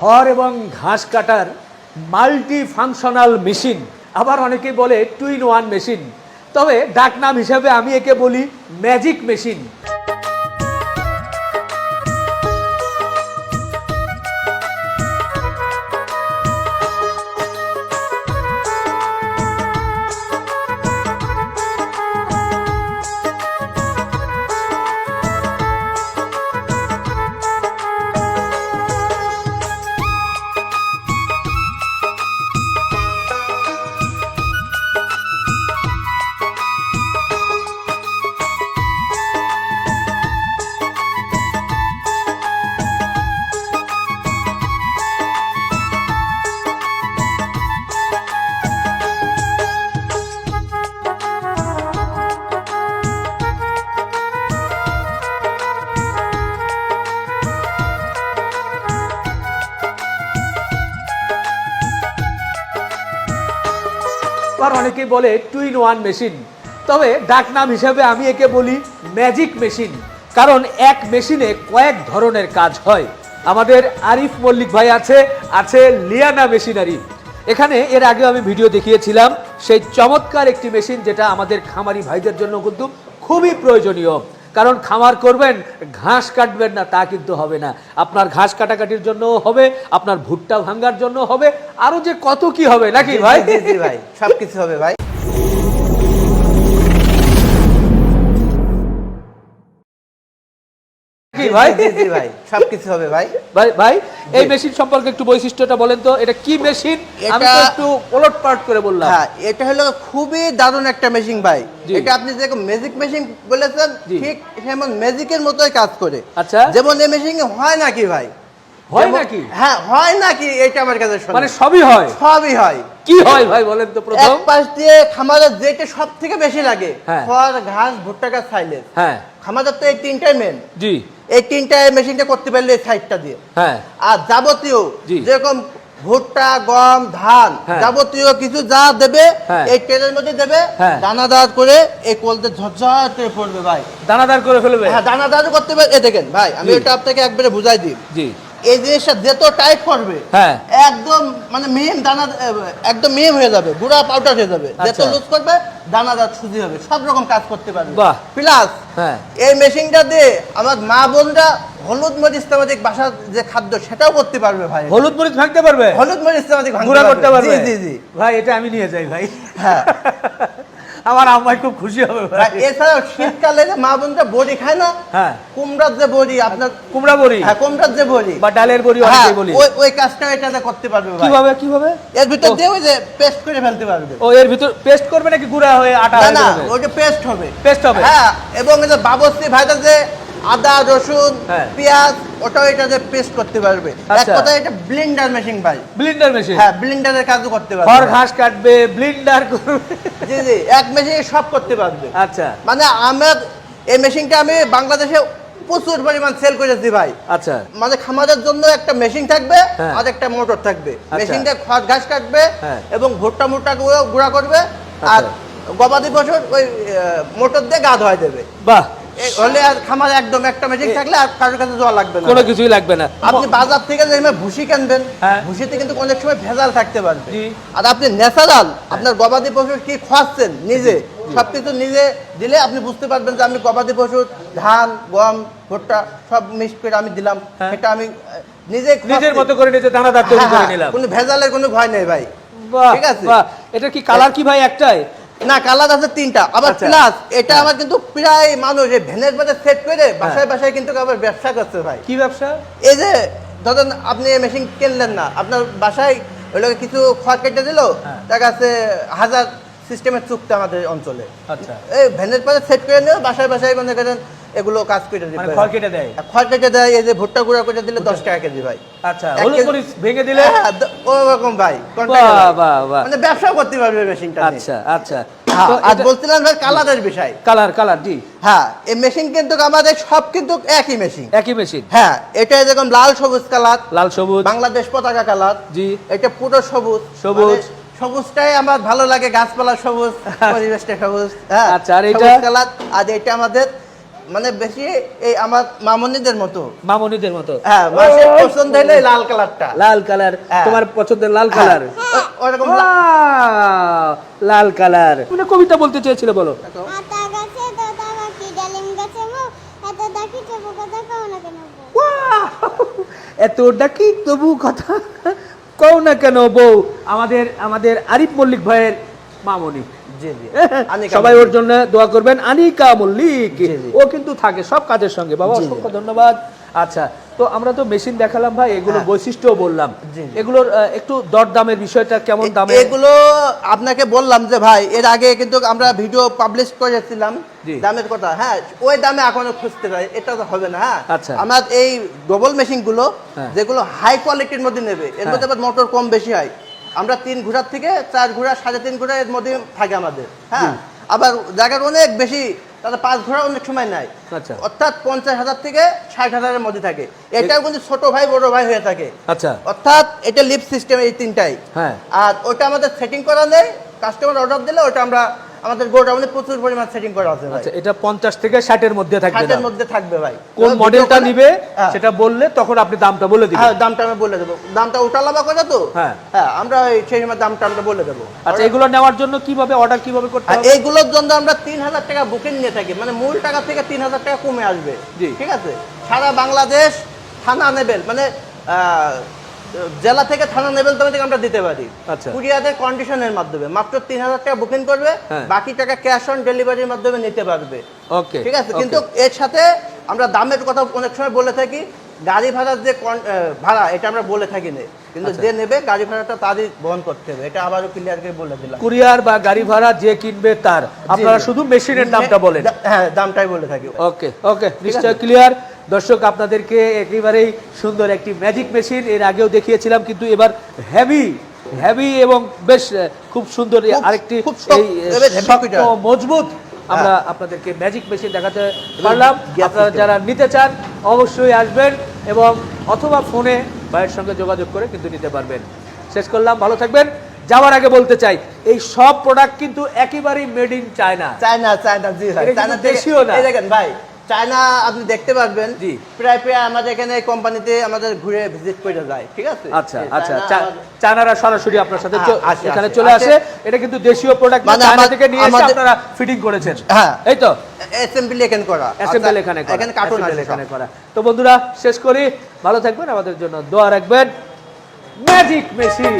খড় এবং ঘাস কাটার মাল্টি ফাংশনাল মেশিন আবার অনেকে বলে টু ইন ওয়ান মেশিন তবে ডাকনাম হিসাবে আমি একে বলি ম্যাজিক মেশিন অনেকেই বলে টু ইন ওয়ান মেশিন তবে ডাকনাম হিসাবে আমি একে বলি ম্যাজিক মেশিন কারণ এক মেশিনে কয়েক ধরনের কাজ হয়। আমাদের আরিফ মল্লিক ভাই আছে আছে লিয়ানা মেশিনারি এখানে এর আগে আমি ভিডিও দেখিয়েছিলাম, সেই চমৎকার একটি মেশিন যেটা আমাদের খামারি ভাইদের জন্য কিন্তু খুবই প্রয়োজনীয়। কারণ খামার করবেন ঘাস কাটবেন না তা কিন্তু হবে না। আপনার ঘাস কাটাকাটির জন্য হবে আপনার ভুট্টা ভাঙ্গার জন্য হবে আরও যে কত কি হবে নাকি ভাই? ভাই সবকিছু হবে ভাই। ভাই? জি, জি ভাই। সবকিছু হবে ভাই। ভাই ভাই এই মেশিন সম্পর্কে একটু বৈশিষ্ট্যটা বলেন তো। এটা কি মেশিন আমি তো একটু ওলট পালট করে বললাম। হ্যাঁ এটা হলো খুবই দারুণ একটা মেশিন ভাই। এটা আপনি যে ম্যাজিক মেশিন বলেছেন ঠিক যেমন ম্যাজিকের মতোই কাজ করে। আচ্ছা। যেমন এই মেশিন হয় নাকি ভাই? হয় নাকি? হ্যাঁ হয় নাকি এটা আমার কাছে মানে সবই হয়? সবই হয়। কি হয় ভাই বলেন তো প্রথম? এক পাশ দিয়ে খামারের যেটা সব থেকে বেশি লাগে হ্যাঁ। খড় ঘাস ভুট্টা গাছ সাইলেজ। হ্যাঁ। খামারের তো এই তিনটাই মেন জি। এই মেশিনটা করতে পারলে সাইডটা দিয়ে। হ্যাঁ। আর যাবতীয় যেরকম ভুট্টা গম ধান হ্যাঁ। যাবতীয় কিছু যা দেবে হ্যাঁ। এই ট্রেনের মধ্যে দেবে। দানাদার করে এই কলতে ঝরঝর করে পড়বে ভাই। দানাদার করে ফেলবে? হ্যাঁ দানাদার করতে পারে এ দেখেন ভাই আমি। এটা আপনাকে একবারে বুঝাই দিই। জি। এই জিনিসটা যত টাইট করবে হ্যাঁ। একদম মানে মিহিম দানা একদম মিহিম হয়ে যাবে গুঁড়া পাউডার হয়ে যাবে। যত আচ্ছা। লুজ করবে দানাদার সুজি হবে সব রকম কাজ করতে পারবে। বাহ। প্লাস হ্যাঁ। এই মেশিনটা দিয়ে আমার মা বোনরা হলুদ মরিচ তামাদিক বাসার যে খাদ্য সেটাও করতে পারবে ভাই। হলুদ মরিচ ভাঙতে পারবে? হলুদ মরিচ ভাঙতে গুঁড়া করতে পারবে? জি জি জি। ভাই এটা আমি নিয়ে যাই ভাই। হ্যাঁ। আমার আম্মাই খুব খুশি হবে এছাড়াও শীতকালে যে মা বোনটা বড়ি খায় না হ্যাঁ। কুমড়ার যে বড়ি আপনার কুমড়া বড়ি? হ্যাঁ কুমড়ার যে বড়ি। বা ডালের বড়ি হ্যাঁ, অনেকেই বলি ওই ওই কাজটা এটা করতে পারবে ভাই। কীভাবে কীভাবে? এর ভিতর দিয়ে ওই যে পেস্ট করে ফেলতে পারবে। ও এর ভিতর পেস্ট করবে নাকি গুঁড়া হয়ে আটা না হয়ে না ওই যে পেস্ট হবে। পেস্ট হবে? হ্যাঁ এবং এই যে বাবস্তি ভাইটা যে আদা রসুন হ্যাঁ। পেঁয়াজ ওটাও এটা যে পেস্ট করতে পারবে এক আচ্ছা। কথা এটা ব্লেন্ডার মেশিন ভাই ব্লিন্ডার মেশিন হ্যাঁ ব্লেন্ডারের কাজও করতে পারবে খড় ঘাস কাটবে ব্লিন্ডার করবে জি জি এক মেশিনে সব করতে পারবে আচ্ছা মানে আমার এই মেশিনটা আমি বাংলাদেশে প্রচুর পরিমাণ সেল করেছি ভাই আচ্ছা মানে খামারের জন্য একটা মেশিন থাকবে হ্যাঁ। আর একটা মোটর থাকবে আচ্ছা। মেশিনটা খড় ঘাস কাটবে হ্যাঁ। এবং ভুট্টা মুট্টা গুঁড়ো গুঁড়া করবে আর আচ্ছা। গবাদি পশু ওই মোটর দিয়ে গা ধোয়া দেবে বাহ হলে আর খামারে একদম একটা এ- থাকলে আর কারোর কাছে যাওয়া লাগবে না। কোনো কিছুই লাগবে না। আপনি বাজার থেকে যে ভুসি কিনবেন হ্যাঁ। ভুসিতে কিন্তু অনেক সময় ভেজাল থাকতে পারবে আর আপনি ন্যাচারাল আপনার গবাদি পশু কি খাওয়াচ্ছেন নিজে? সবকিছু নিজে দিলে আপনি বুঝতে পারবেন যে আমি গবাদি পশুর ধান গম ভুট্টা সব মিক্স করে আমি দিলাম। হ্যাঁ। সেটা আমি নিজে নিজের মতো করে নিজে দানাদার তৈরি হ্যাঁ, করে নিলাম। কোনো ভেজালের কোনো ভয় নেই ভাই। ঠিক আছে। এটা কি কালার কি ভাই একটাই? না কালার আছে তিনটা। আবার আচ্ছা। প্লাস এটা আমার কিন্তু প্রায় মানুষ এই ভ্যানের মধ্যে সেট করে বাসায় বাসায় কিন্তু আবার ব্যবসা করছে ভাই। কি ব্যবসা? এই যে ধরেন আপনি মেশিন কিনলেন না আপনার বাসায় ওই লোকে কিছু খড় কেটে দিল হ্যাঁ। তার কাছে হাজার সিস্টেমের চুক্তি আমাদের অঞ্চলে। আচ্ছা। এই ভ্যানের পরে সেট করে নিয়ে বাসায় বাসায় মনে করেন এগুলো কাজ করে দিবে মানে খড় কেটে দেয়? খড় কেটে দেয় এই যে ভুট্টা গুঁড়া করে দিলে দশ টাকা কেজি ভাই। আচ্ছা হলুদ মরিচ ভেঙে দিলে? হ্যাঁ, ওরকম ভাই বাহ বাহ বাহ। মানে ব্যবসা করতে পারবে মেশিনটা আচ্ছা আচ্ছা। হ্যাঁ, এটা- বলছিলাম ভাই কালারের বিষয়। কালার কালার জি। হ্যাঁ এই মেশিন কিন্তু আমাদের সব কিন্তু একই মেশিন একই মেশিন হ্যাঁ এটা যেরকম লাল সবুজ কালার লাল সবুজ। বাংলাদেশ পতাকা কালার জি। এটা পুরো সবুজ। সবুজ। মানে সবুজটাই আমার ভালো লাগে গাছপালা সবুজ পরিবেশটা সবুজ। হ্যাঁ আচ্ছা, আর এটা? কালার আর এটা আমাদের মানে বেশি এই আমার মামনিদের মতো। মামনিদের মতো। হ্যাঁ মাসে পছন্দ হলে লাল কালারটা। লাল কালার হ্যাঁ। তোমার পছন্দের লাল কালার। হ্যাঁ, ওরকম লা- লাল কালার। তুমি কবিতা বলতে চেয়েছিলে বলো। আতা গাছে তোতা পাখি ডালিম গাছে মো এত ডাকি তবু কথা কও না কেন বউ? ওয়াও, এত ডাকি তবু কথা কও না কেন বউ? আমাদের আমাদের আরিফ মল্লিক ভাইয়ের মামনি। সবাই ওর জন্য দোয়া করবেন আনিকা মল্লিক। ও কিন্তু থাকে সব কাজের সঙ্গে বাবা। অসংখ্য ধন্যবাদ আচ্ছা তো আমরা তো মেশিন দেখালাম ভাই এগুলো হ্যাঁ। বৈশিষ্ট্য বললাম। এগুলোর একটু দরদামের বিষয়টা কেমন দামে এগুলো আপনাকে বললাম যে ভাই এর আগে কিন্তু আমরা ভিডিও পাবলিশ করেছিলাম দামের কথা হ্যাঁ ওই দামে এখনও খুঁজতে পারি এটা তো হবে না হ্যাঁ আচ্ছা। আমার এই ডবল মেশিনগুলো হ্যাঁ। যেগুলো হাই কোয়ালিটির মধ্যে নেবে এর হ্যাঁ। মধ্যে আবার মোটর কম বেশি হয় আমরা তিন ঘোড়ার থেকে চার ঘোড়া সাড়ে তিন ঘোড়া এর মধ্যে থাকে আমাদের হ্যাঁ? আবার জায়গার অনেক বেশি তাতে পাঁচ ঘোড়া অনেক সময় নাই আচ্ছা। অর্থাৎ পঞ্চাশ হাজার থেকে ষাট হাজারের মধ্যে থাকে। এটাও কিন্তু ছোট ভাই বড় ভাই হয়ে থাকে। আচ্ছা। অর্থাৎ এটা লিপ সিস্টেম এই তিনটাই। হ্যাঁ। আর ওটা আমাদের সেটিং করা নেই কাস্টমার অর্ডার দিলে ওটা আমরা আমাদের গোডাউনে প্রচুর পরিমাণ সেটিং করা আছে আচ্ছা এটা পঞ্চাশ থেকে ষাটের মধ্যে থাকবে হাটের দাম। মধ্যে থাকবে ভাই। কোন মডেলটা নিবে হ্যাঁ। সেটা বললে তখন আপনি দামটা বলে দিবেন। হ্যাঁ দামটা আমি বলে দেবো। দামটা উঠালাবা করে তো? হ্যাঁ। হ্যাঁ আমরা সেই সময় দামটা আমরা বলে দেবো। আচ্ছা এগুলো নেওয়ার জন্য কীভাবে অর্ডার কীভাবে করতে হবে? এইগুলোর জন্য আমরা তিন হাজার টাকা বুকিং নিয়ে থাকি। মানে মূল টাকা থেকে তিন হাজার টাকা কমে আসবে। জি। ঠিক আছে? সারা বাংলাদেশ থানা নেবেল মানে আহ, জেলা থেকে থানা লেভেল থেকে আমরা দিতে পারি। আচ্ছা। কুরিয়ারের কন্ডিশনের মাধ্যমে। মাত্র তিন হাজার টাকা বুকিং করবে হ্যাঁ। বাকি টাকা ক্যাশ অন ডেলিভারির মাধ্যমে নিতে পারবে। ওকে ঠিক আছে? কিন্তু এর সাথে আমরা দামের কথা অনেক সময় বলে থাকি গাড়ি ভাড়ার যে ভাড়া এটা আমরা বলে থাকি না। কিন্তু আচ্ছা। যে নেবে গাড়ি ভাড়াটা তারই বহন করতে হবে। এটা আবারও ক্লিয়ার করে বলে দিলাম। কুরিয়ার বা গাড়ি ভাড়া যে কিনবে তার। আপনারা শুধু মেশিনের দামটা বলেন। হ্যাঁ দামটাই বলে থাকি। ওকে ওকে নিশ্চয় ক্লিয়ার দর্শক আপনাদেরকে একেবারেই সুন্দর একটি ম্যাজিক মেশিন এর আগেও দেখিয়েছিলাম কিন্তু এবার হেভি হেভি এবং বেশ খুব সুন্দর আরেকটি। মজবুত আমরা আপনাদেরকে ম্যাজিক মেশিন দেখাতে পারলাম। আপনারা যারা নিতে চান অবশ্যই আসবেন এবং অথবা ফোনে ভাইয়ের সঙ্গে যোগাযোগ করে কিন্তু নিতে পারবেন। শেষ করলাম ভালো থাকবেন। যাওয়ার আগে বলতে চাই এই সব প্রোডাক্ট কিন্তু একেবারেই made in China China China জি ভাই চায়না দেশীয় না। দেখেন ভাই চায়না আপনি দেখতে পারবেন। জি। প্রায় প্রায় আমাদের এখানে কোম্পানিতে আমাদের ঘুরে ভিজিট করে যায় ঠিক আছে? আচ্ছা আচ্ছা চায়নারা সরাসরি আপনার সাথে হ্যাঁ, এখানে চলে আসে। এটা কিন্তু দেশীয় প্রোডাক্ট মানে চায়না থেকে নিয়ে এসে আপনারা ফিটিং করেছেন। হ্যাঁ। এই তো? অ্যাসেম্বলি এখানে করা। অ্যাসেম্বল অর্থাৎ এখানে করা। এখানে কার্টুন এখানে করা। তো বন্ধুরা শেষ করি। ভালো থাকবেন আমাদের জন্য দোয়া রাখবেন। Magic machine